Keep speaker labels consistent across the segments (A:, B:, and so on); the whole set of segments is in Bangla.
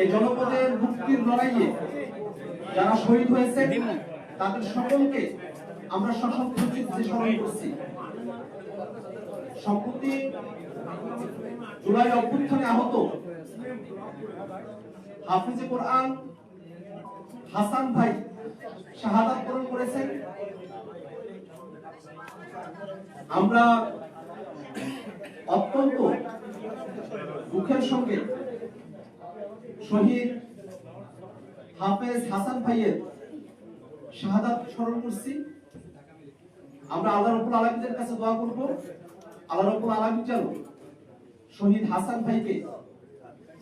A: এই জনপদের মুক্তির লড়াইয়ে যারা শহীদ হয়েছে তাদের সকলকে আমরা স্মরণ করছি। সম্প্রতি জুলাই অভ্যুত্থানে আহত হাফিজে কোরআন হাসান ভাই শাহাদাত বরণ করেছেন। আমরা অত্যন্ত দুঃখের সঙ্গে। শহীদ হাফেজ হাসান ভাইয়ের শাহাদাত স্মরণ করছি। আমরা আল্লাহ রব্বুল আলামিনের কাছে দোয়া করব। আল্লাহ রব্বুল আলামিন যেন শহীদ হাসান ভাইকে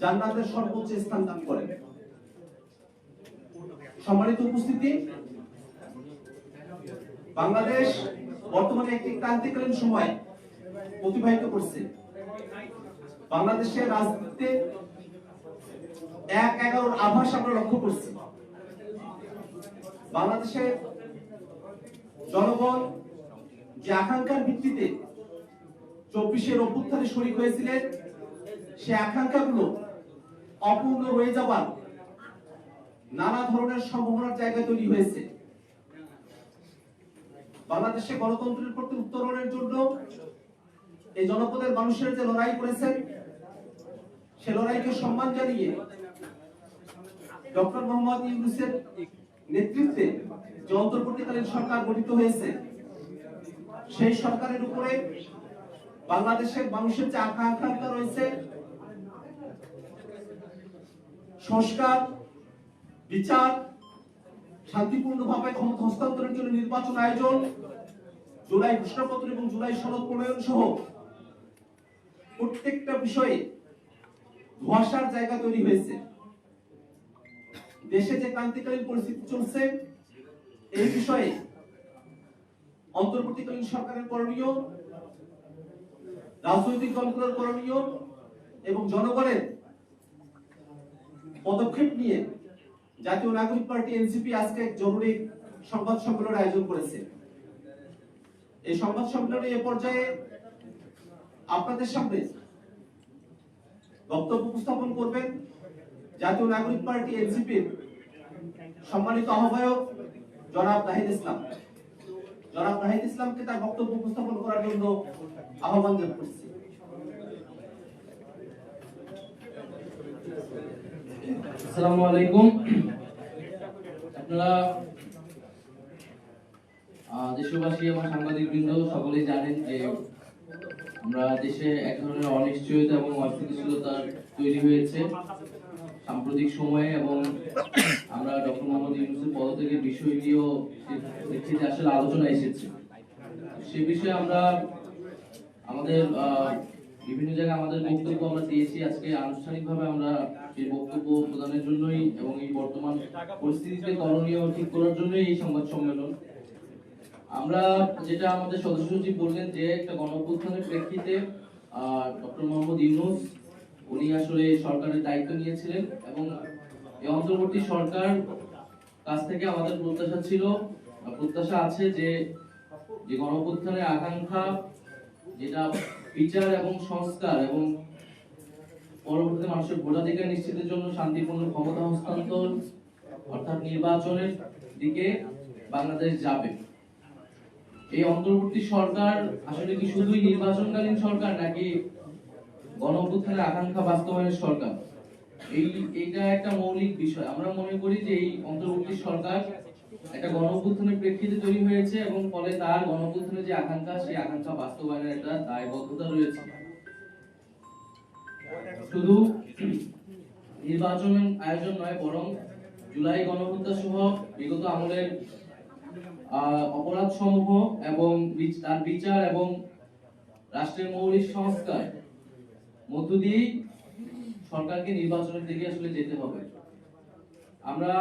A: জান্নাতের সর্বোচ্চ স্থান দান করেন। সম্মানিত উপস্থিতি, বাংলাদেশ বর্তমানে একটি ক্রান্তিকালীন সময় অতিবাহিত করছে। বাংলাদেশের রাজনীতিতে এক এগারোর আভাস আমরা লক্ষ্য করছি। বাংলাদেশের জনগণ যে আকাঙ্ক্ষার ভিত্তিতে চব্বিশের অভ্যুত্থানে শরিক হয়েছিলেন, সে আকাঙ্ক্ষাগুলো অপূর্ণ রয়ে যাবার নানা ধরনের সম্ভাবনার জায়গা তৈরি হয়েছে। বাংলাদেশে গণতন্ত্রের প্রতি উত্তরণের জন্য এই জনপদের মানুষের যে লড়াই করেছেন সে সম্মান জানিয়ে ডক্টর মোহাম্মদ ইউনুসের নেতৃত্বে যে অন্তর্বর্তীকালীন সরকার গঠিত হয়েছে, সেই সরকারের উপরে বাংলাদেশের মানুষের যে আকাঙ্ক্ষা রয়েছে, সংস্কার, বিচার, শান্তিপূর্ণভাবে ক্ষমতা হস্তান্তরের জন্য নির্বাচন আয়োজন, জুলাই ঘোষণাপত্র এবং জুলাই সনদ প্রণয়ন সহ প্রত্যেকটা বিষয়ে ধোয়াশার জায়গা তৈরি হয়েছে। দেশে যে ক্রান্তিকালীন পরিস্থিতি চলছে, এই বিষয়ে অন্তর্বর্তীকালীন সরকারের করণীয়, রাজনৈতিক দলগুলোর করণীয় এবং জনগণের পদক্ষেপ নিয়ে জাতীয় নাগরিক পার্টি এনসিপি আজকে এক জরুরি সংবাদ সম্মেলন আয়োজন করেছে। এই সংবাদ সম্মেলনে এ পর্যায়ে আপনাদের সামনে বক্তব্য উপস্থাপন করবেন জাতীয় নাগরিক পার্টি এনসিপির সম্মানিত আহ্বায়ক জনাব নাহিদ ইসলাম। জনাব নাহিদ ইসলামকে তার বক্তব্য উপস্থাপন করার জন্য আহ্বান করছি
B: আসসালামু আলাইকুম। আপনারা দেশবাসী এবং সাংবাদিক বৃন্দ সকলেই জানেন যে আমরা দেশে এক ধরনের অনিশ্চয়তা এবং অস্থিতিশীলতা তৈরি হয়েছে সাম্প্রতিক সময়ে এবং আমরা ডক্টর মোহাম্মদ ইউনুসের পদত্যাগের বিষয়টিও দেখছি যে আসলে আলোচনা এসেছে। সে বিষয়ে আমরা আমাদের বিভিন্ন জায়গায় আমাদের বক্তব্য আমরা দিয়েছি। আজকে আনুষ্ঠানিকভাবে আমরা সেই বক্তব্য প্রদানের জন্যই এবং এই বর্তমান পরিস্থিতিতে করণীয় ঠিক করার জন্যই এই সংবাদ সম্মেলন। আমরা যেটা আমাদের সদস্য সচিব বললেন যে একটা গণঅভ্যুত্থানের প্রেক্ষিতে ডক্টর মোহাম্মদ ইউনুস, উনি আসলে সরকারের দায়িত্ব নিয়েছিলেন এবং এই অন্তর্বর্তী সরকার কাছ থেকে আমাদের প্রত্যাশা ছিল প্রত্যাশা আছে যে যে গণঅভ্যুত্থানের আকাঙ্ক্ষা, যেটা বিচার এবং সংস্কার এবং পরবর্তীতে মানুষের ভোটাধিকার নিশ্চিতের জন্য শান্তিপূর্ণ ক্ষমতা হস্তান্তর, অর্থাৎ নির্বাচনের দিকে বাংলাদেশ যাবে। এই অন্তর্বর্তী সরকার আসলে কি শুধুই নির্বাচনকালীন সরকার নাকি গণ অভ্যুত্থানের আকাঙ্ক্ষা বাস্তবায়নের সরকার? এই, এইটা একটা মৌলিক বিষয়। আমরা মনে করি যে এই অন্তর্বর্তী সরকার একটা গণ অভ্যুত্থানের প্রেক্ষিতে তৈরি হয়েছে এবং ফলে তার গণ অভ্যুত্থানের যে আকাঙ্ক্ষা, সেই আকাঙ্ক্ষা বাস্তবায়নের একটা দায়বদ্ধতা রয়েছে। শুধু নির্বাচন আয়োজন নয়, বরং জুলাই গণহত্যা সহ বিগত আমলের অপরাধ সমূহ এবং তার বিচার এবং রাষ্ট্রের মৌলিক সংস্কার। মধ্য দিয়েই সরকারকে নির্বাচনের দিকে আসলে যেতে হবে। আমরা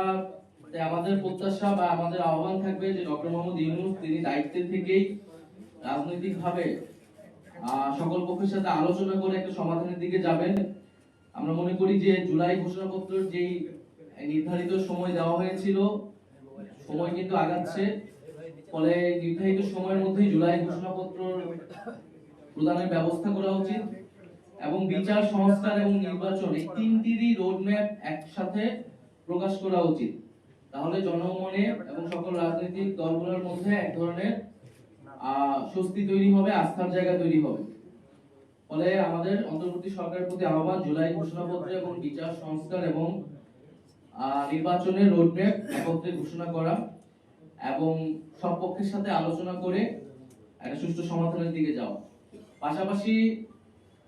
B: আমাদের প্রত্যাশা বা আমাদের আহ্বান থাকবে যে ডক্টর মোহাম্মদ ইউনুস তিনি দায়িত্বের থেকেই রাজনৈতিকভাবে সকল পক্ষের সাথে আলোচনা করে একটা সমাধানের দিকে যাবেন। আমরা মনে করি যে জুলাই ঘোষণাপত্রের যেই নির্ধারিত সময় দেওয়া হয়েছিল সময় কিন্তু আগাচ্ছে। ফলে নির্ধারিত সময়ের মধ্যেই জুলাই ঘোষণাপত্র প্রদানের ব্যবস্থা করা উচিত এবং বিচার, সংস্কার এবং নির্বাচন এই তিনটিরই রোডম্যাপ একসাথে প্রকাশ করা উচিত। তাহলে জনমনে এবং সকল রাজনৈতিক দলগুলোর মধ্যে এক ধরনের স্বস্তি তৈরি হবে, আস্থার জায়গা তৈরি হবে। ফলে আমাদের অন্তর্বর্তী সরকারের প্রতি আহ্বান, জুলাই ঘোষণাপত্র এবং বিচার, সংস্কার এবং নির্বাচনের রোডম্যাপ একত্রে ঘোষণা করা এবং সব পক্ষের সাথে আলোচনা করে একটা সুষ্ঠু সমাধানের দিকে যাওয়া। পাশাপাশি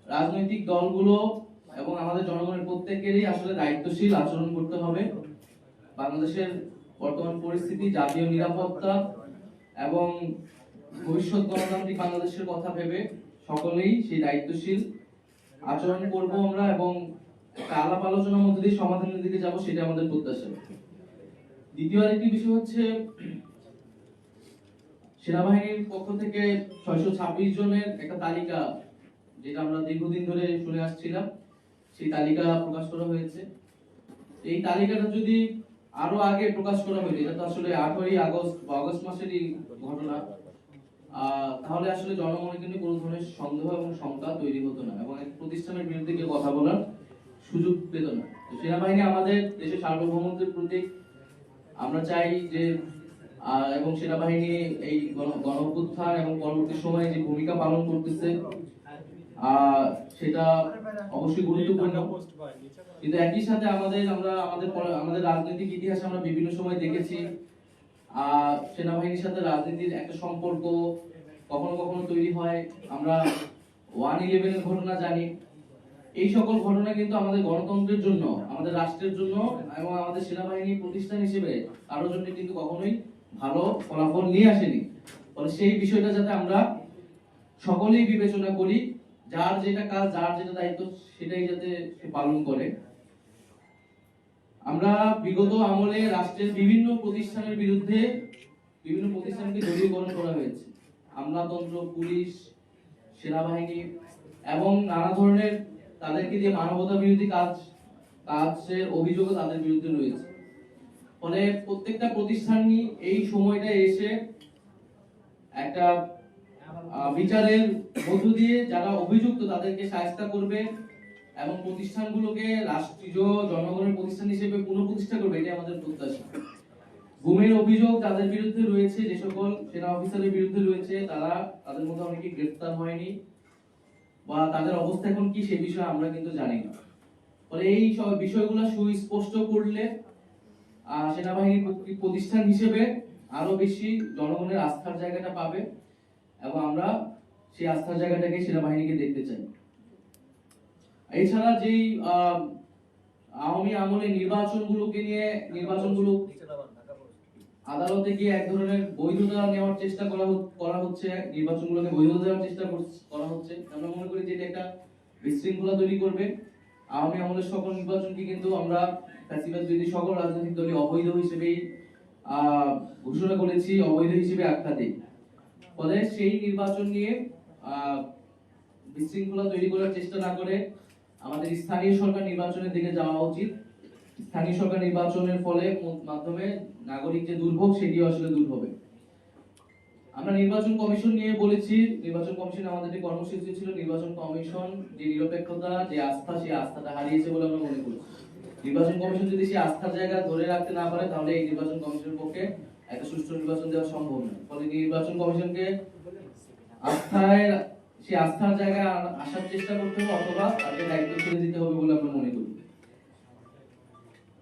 B: রাজনৈতিক দলগুলো এবং আমাদের জনগণের প্রত্যেকেরই আসলে দায়িত্বশীল আচরণ করতে হবে। বাংলাদেশের বর্তমান পরিস্থিতি, জাতীয় নিরাপত্তা এবং ভবিষ্যৎ গণতান্ত্রিক বাংলাদেশের কথা ভেবে সকলেই সেই দায়িত্বশীল আচরণ করব আমরা এবং আলাপ আলোচনার মধ্যে দিয়ে সমাধানের দিকে যাব, সেটা আমাদের প্রত্যাশা। দ্বিতীয় আরেকটি বিষয় হচ্ছে, সেনাবাহিনীর পক্ষ থেকে ছয়শো ছাব্বিশ জনের একটা তালিকা, যেটা আমরা দীর্ঘদিন ধরে শুনে আসছিলাম, সেই তালিকা প্রকাশ করা হয়েছে। এই তালিকাটা যদি আরও আগে প্রকাশ করা হয়েছে এটা তো আসলে আঠারোই আগস্ট বা আগস্ট মাসেরই ঘটনা তাহলে আসলে জনগণের কিন্তু কোনো ধরনের সন্দেহ এবং শঙ্কা তৈরি হতো না, এবং এক প্রতিষ্ঠানের বিরুদ্ধে কথা বলার সুযোগ পেত না। সেনাবাহিনী আমাদের দেশের সার্বভৌমত্বের প্রতীক আমরা চাই যে এবং সেনাবাহিনী এই গণ- গণ এবং পরবর্তী সময়ে যে ভূমিকা পালন করতেছে সেটা অবশ্যই গুরুত্বপূর্ণ। কিন্তু একই সাথে আমাদের, আমরা, আমাদের আমাদের রাজনৈতিক ইতিহাসে আমরা বিভিন্ন সময় দেখেছি সেনাবাহিনীর সাথে রাজনীতির একটা সম্পর্ক কখনো কখনো তৈরি হয়। আমরা ওয়ান ইলেভেনের ঘটনা জানি। এই সকল ঘটনা কিন্তু আমাদের গণতন্ত্রের জন্য, আমাদের রাষ্ট্রের জন্য এবং আমাদের সেনাবাহিনী প্রতিষ্ঠান হিসেবে কারোর জন্য কিন্তু কখনোই ভালো ফলাফল নিয়ে আসেনি। ফলে সেই বিষয়টা যাতে আমরা সকলেই বিবেচনা করি, যার যেটা কাজ, যার যেটা দায়িত্ব, সেটাই যাতে সে পালন করে। আমরা বিগত আমলে রাষ্ট্রের বিভিন্ন প্রতিষ্ঠানের বিরুদ্ধে বিভিন্ন প্রতিষ্ঠানকে দলীয়করণ করা হয়েছে। আমলাতন্ত্র, পুলিশ, সেনাবাহিনী এবং নানা ধরনের তাদেরকে যে মানবতা বিরোধী কাজ, কাজের অভিযোগও তাদের বিরুদ্ধে রয়েছে। ফলে প্রত্যেকটা প্রতিষ্ঠানই এই সময়টা এসে একটা বিচারের মধ্য দিয়ে যারা অভিযুক্ত তাদেরকে সাহায্য করবে এবং প্রতিষ্ঠানগুলোকে রাষ্ট্রীয় জনগণের প্রতিষ্ঠান হিসেবে পুনঃপ্রতিষ্ঠা করবে, এটাই আমাদের প্রত্যাশা। গুমের অভিযোগ যাদের বিরুদ্ধে রয়েছে, যে সকল সেনা অফিসারের বিরুদ্ধে রয়েছে, তারা, তাদের মধ্যে অনেকে গ্রেপ্তার হয়নি। বা তাদের অবস্থা এখন কি সে বিষয়ে আমরা কিন্তু জানি না। ফলে এই সব বিষয়গুলো সুস্পষ্ট করলে সেনাবাহিনী প্রতিষ্ঠান হিসেবে আরও বেশি জনগণের আস্থার জায়গাটা পাবে এবং আমরা সেই আস্থার জায়গাটাকে সেনাবাহিনীকে দেখতে চাই। এছাড়া যেই আহ, আওয়ামী আমলে নির্বাচনগুলোকে নিয়ে নির্বাচনগুলো আদালতে গিয়ে এক ধরনের বৈধতা নেওয়ার চেষ্টা করা করা হচ্ছে নির্বাচনগুলোকে বৈধতা দেওয়ার চেষ্টা করা হচ্ছে। আমরা মনে করি যে এটা একটা বিশৃঙ্খলা তৈরি করবে। আওয়ামী আমলের সকল নির্বাচনকে কিন্তু আমরা বিরোধী সকল রাজনৈতিক দলই অবৈধ হিসেবেই ঘোষণা করেছি, অবৈধ হিসেবে আখ্যা দিই। ফলে সেই নির্বাচন নিয়ে বিশৃঙ্খলা তৈরি করার চেষ্টা না করে আমাদের স্থানীয় সরকার নির্বাচনের দিকে যাওয়া উচিত। স্থানীয় সরকার নির্বাচনের ফলে মাধ্যমে নাগরিক যে দুর্ভোগ সেটিও আসলে দূর হবে। আমরা নির্বাচন কমিশন নিয়ে বলেছি, নির্বাচন কমিশন আমাদের যে কর্মসূচি ছিল, নির্বাচন কমিশন যে নিরপেক্ষতা, যে আস্থা, সেই আস্থাটা হারিয়েছে বলে আমরা মনে করি। নির্বাচন কমিশন যদি সেই আস্থার জায়গা ধরে রাখতে না পারে, তাহলে এই নির্বাচন কমিশনের পক্ষে একটা সুষ্ঠু নির্বাচন দেওয়া সম্ভব নয়। ফলে নির্বাচন কমিশনকে আস্থায়, সেই আস্থার জায়গায় আসার চেষ্টা করতে হবে অথবা তাকে দায়িত্ব ছেড়ে দিতে হবে বলে আমরা মনে করি।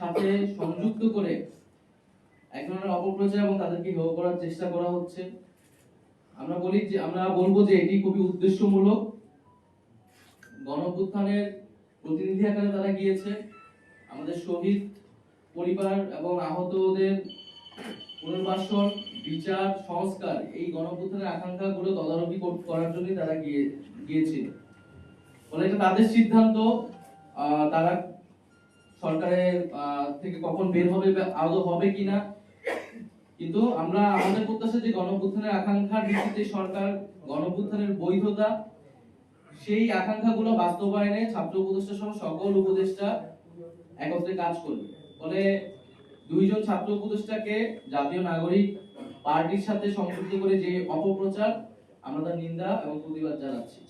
B: সাথে সংযুক্ত করে এক ধরনের অপপ্রচার এবং তাদেরকে হেয় করার চেষ্টা করা হচ্ছে। আমরা বলি যে, আমরা বলব যে এটি খুবই উদ্দেশ্যমূলক। গণঅভ্যুত্থানের প্রতিনিধি আকারে তারা গিয়েছে। আমাদের শহীদ পরিবার এবং আহতদের পুনর্বাসন, বিচার, সংস্কার এই গণঅভ্যুত্থানের আকাঙ্ক্ষাগুলো তদারকি কর- করার জন্যই তারা গিয়ে, গিয়েছিল। ফলে এটা তাদের সিদ্ধান্ত। তারা সরকারের থেকে কখন বের হবে আদৌ হবে কিনা। কিন্তু আমরা, আমাদের প্রত্যাশা যে গণপুত্থানের আকাঙ্ক্ষার ভিত্তিতে সরকার গণপুত্থানের বৈধতা, সেই আকাঙ্ক্ষাগুলো বাস্তবায়নে ছাত্র উপদেষ্টা সহ সকল উপদেষ্টা একত্রে কাজ করবে। ফলে দুইজন ছাত্র উপদেষ্টাকে জাতীয় নাগরিক পার্টির সাথে সংযুক্ত করে যে অপপ্রচার, আমরা তার নিন্দা এবং প্রতিবাদ জানাচ্ছি।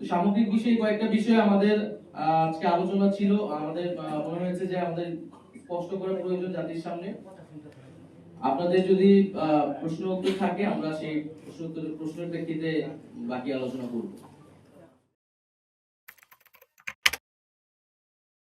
B: সামগ্রিক বিষয়ে কয়েকটা বিষয় আমাদের আজকে আলোচনা ছিল, আমাদের মনে হয়েছে যে আমাদের স্পষ্ট করা প্রয়োজন জাতির সামনে। আপনাদের যদি প্রশ্ন উত্তর থাকে, আমরা সেই প্রশ্ন উত্তর প্রশ্নের প্রেক্ষিতে বাকি আলোচনা করব।